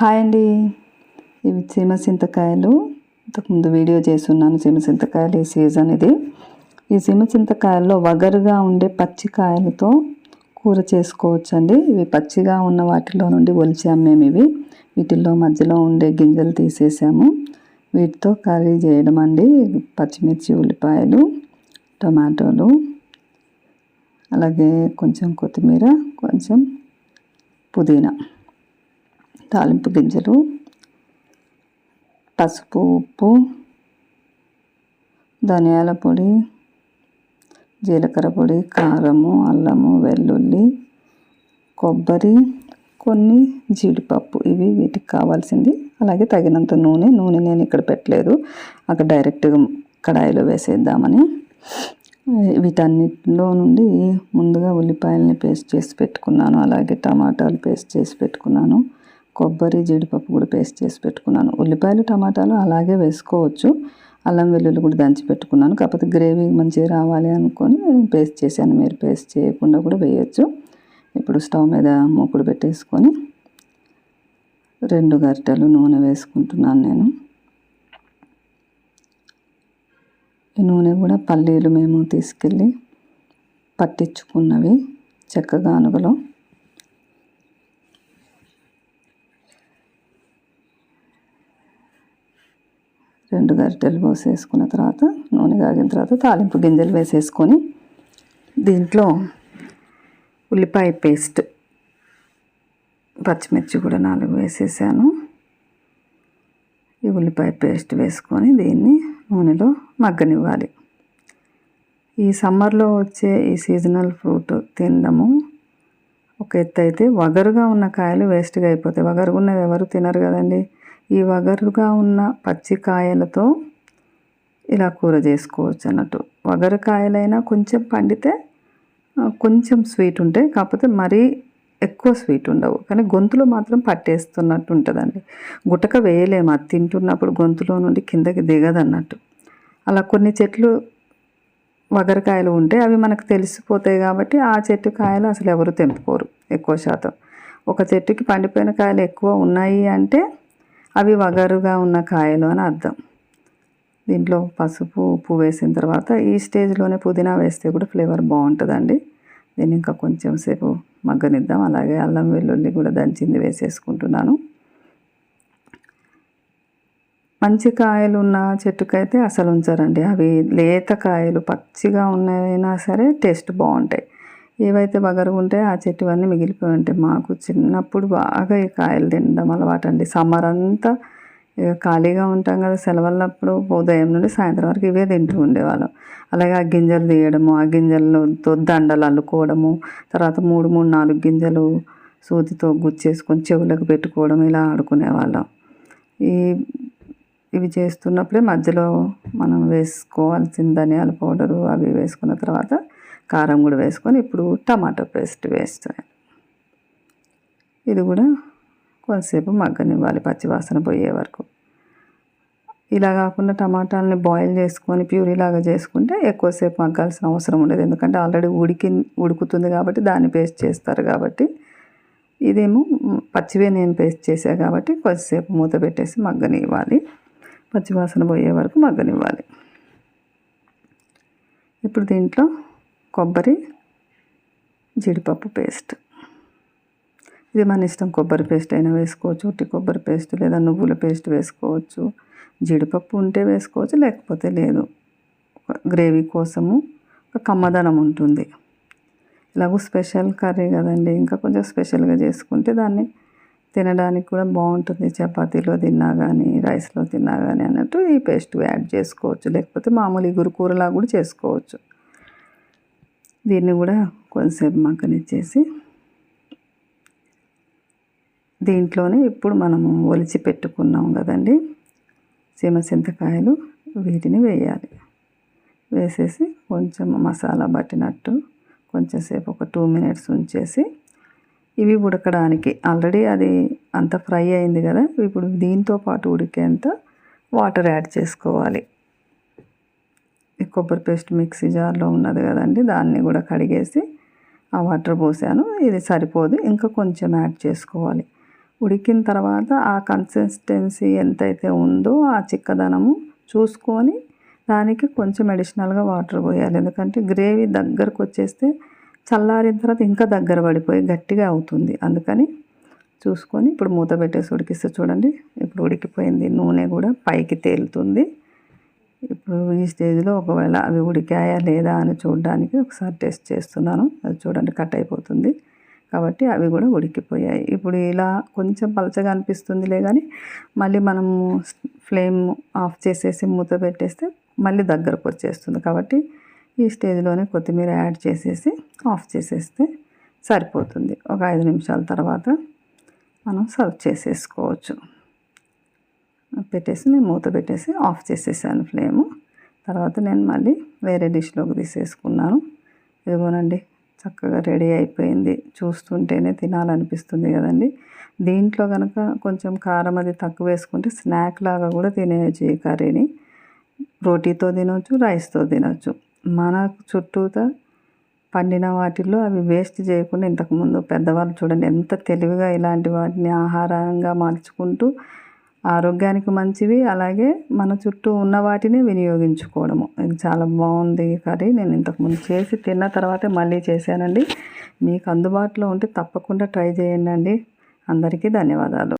Hi అండి. ఇవి సీమచింతకాయలు ఇంతకుముందు వీడియో చేస్తున్నాను సీమచింతకాయలు ఈ సీజన్ ఇది. ఈ సీమ చింతకాయల్లో వగరుగా ఉండే పచ్చికాయలతో కూర చేసుకోవచ్చండి. ఇవి పచ్చిగా ఉన్న వాటిలో నుండి ఒలిచాము మేము ఇవి. వీటిల్లో మధ్యలో ఉండే గింజలు తీసేసాము. వీటితో కర్రీ చేయడం అండి. పచ్చిమిర్చి ఉల్లిపాయలు టమాటోలు అలాగే కొంచెం కొత్తిమీర కొంచెం పుదీనా. తాలింపు గింజలు పసుపు ఉప్పు ధనియాల పొడి జీలకర్ర పొడి కారము అల్లము వెల్లుల్లి కొబ్బరి కొన్ని జీడిపప్పు. ఇవి వీటికి కావాల్సింది. అలాగే తగినంత నూనె. నూనె నేను ఇక్కడ పెట్టలేదు. అక్కడ డైరెక్ట్గా కడాయిలో వేసేద్దామని. వీటన్నిటిలో నుండి ముందుగా ఉల్లిపాయలని పేస్ట్ చేసి పెట్టుకున్నాను. అలాగే టమాటాలు పేస్ట్ చేసి పెట్టుకున్నాను. కొబ్బరి జీడిపప్పు కూడా పేస్ట్ చేసి పెట్టుకున్నాను. ఉల్లిపాయలు టమాటాలు అలాగే వేసుకోవచ్చు. అల్లం వెల్లుల్లి కూడా దంచి పెట్టుకున్నాను. కాకపోతే గ్రేవీ మంచిగా రావాలి అనుకొని నేను పేస్ట్ చేశాను. మీరు పేస్ట్ చేయకుండా కూడా వేయచ్చు. ఇప్పుడు స్టవ్ మీద మూకుడు పెట్టేసుకొని రెండు గరిటెలు నూనె వేసుకుంటున్నాను నేను. ఈ నూనె కూడా పల్లీలు మేము తీసుకెళ్ళి పట్టించుకున్నవి చక్కగా అనుగలో. రెండు గరిటెలు పోసేసుకున్న తర్వాత నూనె కాగిన తర్వాత తాలింపు గింజలు వేసేసుకొని దీంట్లో ఉల్లిపాయ పేస్ట్ పచ్చిమిర్చి కూడా నాలుగు వేసేసాను. ఈ ఉల్లిపాయ పేస్ట్ వేసుకొని దీన్ని నూనెలో మగ్గనివ్వాలి. ఈ సమ్మర్లో వచ్చే ఈ సీజనల్ ఫ్రూట్ తినడము ఒక ఎత్తు అయితే వగరుగా ఉన్న కాయలు వేస్ట్గా అయిపోతాయి. వగరుగా ఉన్నవి ఎవరు తినరు కదండి. ఈ వగరుగా ఉన్న పచ్చికాయలతో ఇలా కూర చేసుకోవచ్చు అన్నట్టు. వగరకాయలైనా కొంచెం పండితే కొంచెం స్వీట్ ఉంటాయి. కాకపోతే మరీ ఎక్కువ స్వీట్ ఉండవు. కానీ గొంతులో మాత్రం పట్టేస్తున్నట్టు ఉంటుందండి. గుటక వేయలేము. అది తింటున్నప్పుడు గొంతులో నుండి కిందకి దిగదన్నట్టు. అలా కొన్ని చెట్లు వగరకాయలు ఉంటాయి అవి మనకు తెలిసిపోతాయి కాబట్టి ఆ చెట్టు కాయలు అసలు ఎవరు తెంపుకోరు ఎక్కువ శాతం. ఒక చెట్టుకి పండిపోయిన కాయలు ఎక్కువ ఉన్నాయి అంటే అవి వగరుగా ఉన్న కాయలు అని అర్థం. దీంట్లో పసుపు ఉప్పు వేసిన తర్వాత ఈ స్టేజ్లోనే పుదీనా వేస్తే కూడా ఫ్లేవర్ బాగుంటుందండి. దీన్ని ఇంకా కొంచెం సేపు మగ్గనిద్దాం. అలాగే అల్లం వెల్లుల్లి కూడా దంచింది వేసేసుకుంటున్నాను. మంచి కాయలు ఉన్న చెట్టుకైతే అసలు ఉంచారండి. అవి లేత కాయలు పచ్చిగా ఉన్నవైనా సరే టేస్ట్ బాగుంటాయి. ఏవైతే బగరు ఉంటే ఆ చెట్టు అన్నీ మిగిలిపోయి ఉంటాయి. మాకు చిన్నప్పుడు బాగా ఈ కాయలు తినడం అలవాటు అండి సమ్మర్ అంతా ఖాళీగా ఉంటాం కదా సెలవులప్పుడు ఉదయం నుండి సాయంత్రం వరకు ఇవే తింటూ ఉండేవాళ్ళం. అలాగే ఆ గింజలు తీయడము ఆ గింజలతో దండలు అల్లుకోవడము తర్వాత మూడు మూడు నాలుగు గింజలు సూదితో గుచ్చేసుకొని చెవులకు పెట్టుకోవడం ఇలా ఆడుకునేవాళ్ళం. ఈ ఇవి చేస్తున్నప్పుడే మధ్యలో మనం వేసుకోవాల్సిన ధనియాల పౌడరు అవి వేసుకున్న తర్వాత కారం కూడా వేసుకొని ఇప్పుడు టమాటో పేస్ట్ వేస్తాను. ఇది కూడా కొంతసేపు మగ్గనివ్వాలి పచ్చివాసన పోయే వరకు. ఇలా కాకుండా టమాటాలని బాయిల్ చేసుకొని ప్యూరీ లాగా చేసుకుంటే ఎక్కువసేపు మగ్గాల్సిన అవసరం ఉండదు. ఎందుకంటే ఆల్రెడీ ఉడికి ఉడుకుతుంది కాబట్టి దాన్ని పేస్ట్ చేస్తారు కాబట్టి. ఇదేమో పచ్చివే నేను పేస్ట్ చేసా కాబట్టి కొద్దిసేపు మూత పెట్టేసి మగ్గనివ్వాలి. పచ్చివాసన పోయే వరకు మగ్గనివ్వాలి. ఇప్పుడు దీంట్లో కొబ్బరి జీడిపప్పు పేస్ట్. ఇది మన ఇష్టం కొబ్బరి పేస్ట్ అయినా వేసుకోవచ్చు ఉట్టి కొబ్బరి పేస్ట్ లేదా నువ్వుల పేస్ట్ వేసుకోవచ్చు. జీడిపప్పు ఉంటే వేసుకోవచ్చు లేకపోతే లేదు. గ్రేవీ కోసము ఒక కమ్మదనం ఉంటుంది. ఇలాగూ స్పెషల్ కర్రీ కదండి ఇంకా కొంచెం స్పెషల్గా చేసుకుంటే దాన్ని తినడానికి కూడా బాగుంటుంది. చపాతీలో తిన్నా కానీ రైస్లో తిన్నా కానీ అన్నట్టు ఈ పేస్ట్ యాడ్ చేసుకోవచ్చు. లేకపోతే మామూలు ఇగురు కూరలా కూడా చేసుకోవచ్చు. దీన్ని కూడా కొంచెంసేపు మగ్గనిచ్చేసి దీంట్లోనే ఇప్పుడు మనము ఒలిచి పెట్టుకున్నాం కదండి. సీమ చింతకాయలు వీటిని వేయాలి. వేసేసి కొంచెం మసాలా పట్టినట్టు కొంచెంసేపు ఒక టూ మినిట్స్ ఉంచేసి ఇవి ఉడకడానికి ఆల్రెడీ అది అంత ఫ్రై అయింది కదా. ఇప్పుడు దీంతో పాటు ఉడికేంత వాటర్ యాడ్ చేసుకోవాలి. ఈ కొబ్బరి పేస్ట్ మిక్సీ జార్లో ఉన్నది కదండి దాన్ని కూడా కడిగేసి ఆ వాటర్ పోసాను. ఇది సరిపోదు ఇంకా కొంచెం యాడ్ చేసుకోవాలి. ఉడికిన తర్వాత ఆ కన్సిస్టెన్సీ ఎంతైతే ఉందో ఆ చిక్కదనము చూసుకొని దానికి కొంచెం అడిషనల్గా వాటర్ పోయాలి. ఎందుకంటే గ్రేవీ దగ్గరకు వచ్చేస్తే చల్లారిన తర్వాత ఇంకా దగ్గర పడిపోయి గట్టిగా అవుతుంది. అందుకని చూసుకొని ఇప్పుడు మూత పెట్టేసి ఉడికిస్తే చూడండి ఇప్పుడు ఉడికిపోయింది నూనె కూడా పైకి తేలుతుంది. ఇప్పుడు ఈ స్టేజ్లో ఒకవేళ అవి ఉడికాయా లేదా అని చూడడానికి ఒకసారి టెస్ట్ చేస్తున్నాను. అది చూడండి కట్ అయిపోతుంది. కాబట్టి అవి కూడా ఉడికిపోయాయి. ఇప్పుడు ఇలా కొంచెం పలచగా అనిపిస్తుందిలే కానీ మళ్ళీ మనము ఫ్లేమ్ ఆఫ్ చేసేసి మూత పెట్టేస్తే మళ్ళీ దగ్గరకు వచ్చేస్తుంది. కాబట్టి ఈ స్టేజ్లోనే కొత్తిమీర యాడ్ చేసేసి ఆఫ్ చేసేస్తే సరిపోతుంది. ఒక ఐదు నిమిషాల తర్వాత మనం సర్వ్ చేసేసుకోవచ్చు. పెట్టేసి నేను మూత పెట్టేసి ఆఫ్ చేసేసాను ఫ్లేము. తర్వాత నేను మళ్ళీ వేరే డిష్లోకి తీసేసుకున్నాను. ఇదిగోనండి చక్కగా రెడీ అయిపోయింది. చూస్తుంటేనే తినాలనిపిస్తుంది కదండి. దీంట్లో కనుక కొంచెం కారం అది తక్కువ వేసుకుంటే స్నాక్ లాగా కూడా తినేయచ్చు ఈ కర్రీని. రోటీతో తినవచ్చు రైస్తో తినవచ్చు మన చుట్టూతా పండిన వాటిల్లో అవి వేస్ట్ చేయకుండా ఇంతకుముందు పెద్దవాళ్ళు చూడండి ఎంత తెలివిగా ఇలాంటి వాటిని ఆహారంగా మార్చుకుంటూ ఆరోగ్యానికి మంచివి అలాగే మన చుట్టూ ఉన్న వాటిని వినియోగించుకోవడము. ఇది చాలా బాగుంది కర్రీ. నేను ఇంతకుముందు చేసి తిన్న తర్వాతే మళ్ళీ చేశానండి. మీకు అందుబాటులో ఉంటే తప్పకుండా ట్రై చేయండి అందరికీ ధన్యవాదాలు.